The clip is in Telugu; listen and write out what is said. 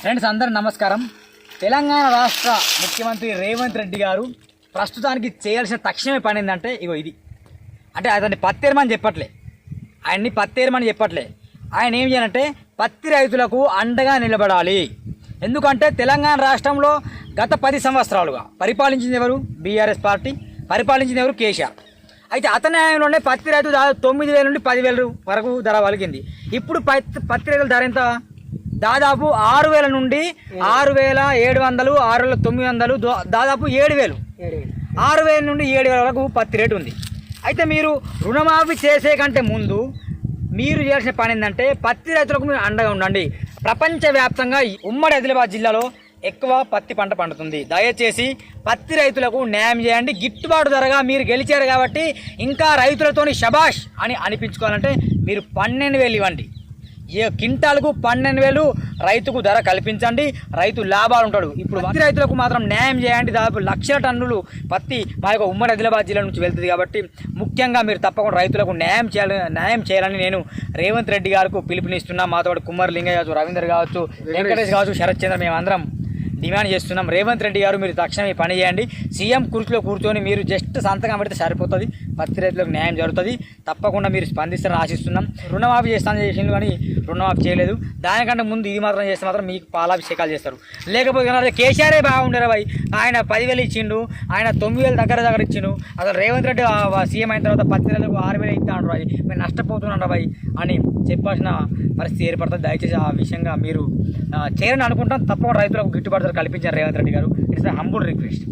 ఫ్రెండ్స్ అందరూ నమస్కారం. తెలంగాణ రాష్ట్ర ముఖ్యమంత్రి రేవంత్ రెడ్డి గారు ప్రస్తుతానికి చేయాల్సిన తక్షణమే పని ఏంటంటే ఇగో ఇది. అంటే అతన్ని పత్తేరమని చెప్పట్లే. ఆయన్ని పత్తేరమని చెప్పట్లే. ఆయన ఏం చేయాలంటే పత్తి రైతులకు అండగా నిలబడాలి. ఎందుకంటే తెలంగాణ రాష్ట్రంలో గత పది సంవత్సరాలుగా పరిపాలించింది ఎవరు? బీఆర్ఎస్ పార్టీ. పరిపాలించింది ఎవరు? కేసీఆర్. అయితే అతని న్యాయంలోనే పత్తి రైతు దాదాపు తొమ్మిది వేల నుండి పదివేల వరకు ధర వలిగింది ఇప్పుడు పత్తి పత్తి రైతుల ధర ఎంత? దాదాపు ఆరు వేల నుండి ఆరు వేల ఏడు వందలు ఆరు వేల తొమ్మిది వందలు దాదాపు ఏడు వేలు. ఆరు వేల నుండి ఏడు వేల వరకు పత్తి రేటు ఉంది. అయితే మీరు రుణమాఫీ చేసే కంటే ముందు మీరు చేయాల్సిన పని ఏంటంటే పత్తి రైతులకు మీరు అండగా ఉండండి. ప్రపంచవ్యాప్తంగా ఉమ్మడి ఆదిలాబాద్ జిల్లాలో ఎక్కువ పత్తి పంట పండుతుంది. దయచేసి పత్తి రైతులకు న్యాయం చేయండి. గిట్టుబాటు ధరగా మీరు గెలిచారు కాబట్టి ఇంకా రైతులతోని శబాష్ అని అనిపించుకోవాలంటే మీరు పన్నెండు వేలు ఇవ్వండి. ఏ కింటాలకు పన్నెండు వేలు రైతుకు ధర కల్పించండి. రైతు లాభాలు ఉంటాడు. ఇప్పుడు పత్తి రైతులకు మాత్రం న్యాయం చేయండి. దాదాపు లక్షల టన్నులు పత్తి మా యొక్క ఉమ్మడి ఆదిలాబాద్ జిల్లా నుంచి వెళ్తుంది కాబట్టి ముఖ్యంగా మీరు తప్పకుండా రైతులకు న్యాయం చేయాలి న్యాయం చేయాలని నేను రేవంత్ రెడ్డి గారికి పిలుపునిస్తున్నా. మాతో పాటు లింగయ్య కావచ్చు రవీందర్ కావచ్చు వెంకటేష్ కావచ్చు శరత్ చంద్ర మేమందరం డిమాండ్ చేస్తున్నాం. రేవంత్ రెడ్డి గారు మీరు తక్షణమే పని చేయండి. సీఎం కుర్చీలో కూర్చొని మీరు జస్ట్ సంతకం పెడితే సరిపోతుంది. పత్తి రైతులకు న్యాయం జరుగుతుంది. తప్పకుండా మీరు స్పందిస్తారని ఆశిస్తున్నాం. రుణమాఫీ చేస్తాను చేసిండు కానీ రుణమాఫీ చేయలేదు. దానికంటే ముందు ఇది మాత్రం చేస్తే మాత్రం మీకు పాలాభిషేకాలు చేస్తారు. లేకపోతే కేసీఆరే బాగుండరు భయ్ ఆయన పదివేలు ఇచ్చిండు ఆయన తొమ్మిది వేలు దగ్గర దగ్గర ఇచ్చిండు. అసలు రేవంత్ రెడ్డి సీఎం అయిన తర్వాత పత్తి రైతులకు ఆరు వేలు ఇస్తా అంటారు అవి మీరు భయ్ అని చెప్పాల్సిన పరిస్థితి ఏర్పడుతుంది. దయచేసి ఆ విషయంగా మీరు చేయాలని అనుకుంటాం తప్పకుండా రైతులకు గిట్టుబాటు ధర కల్పించారు రేవంత్ రెడ్డి గారు. It's humble request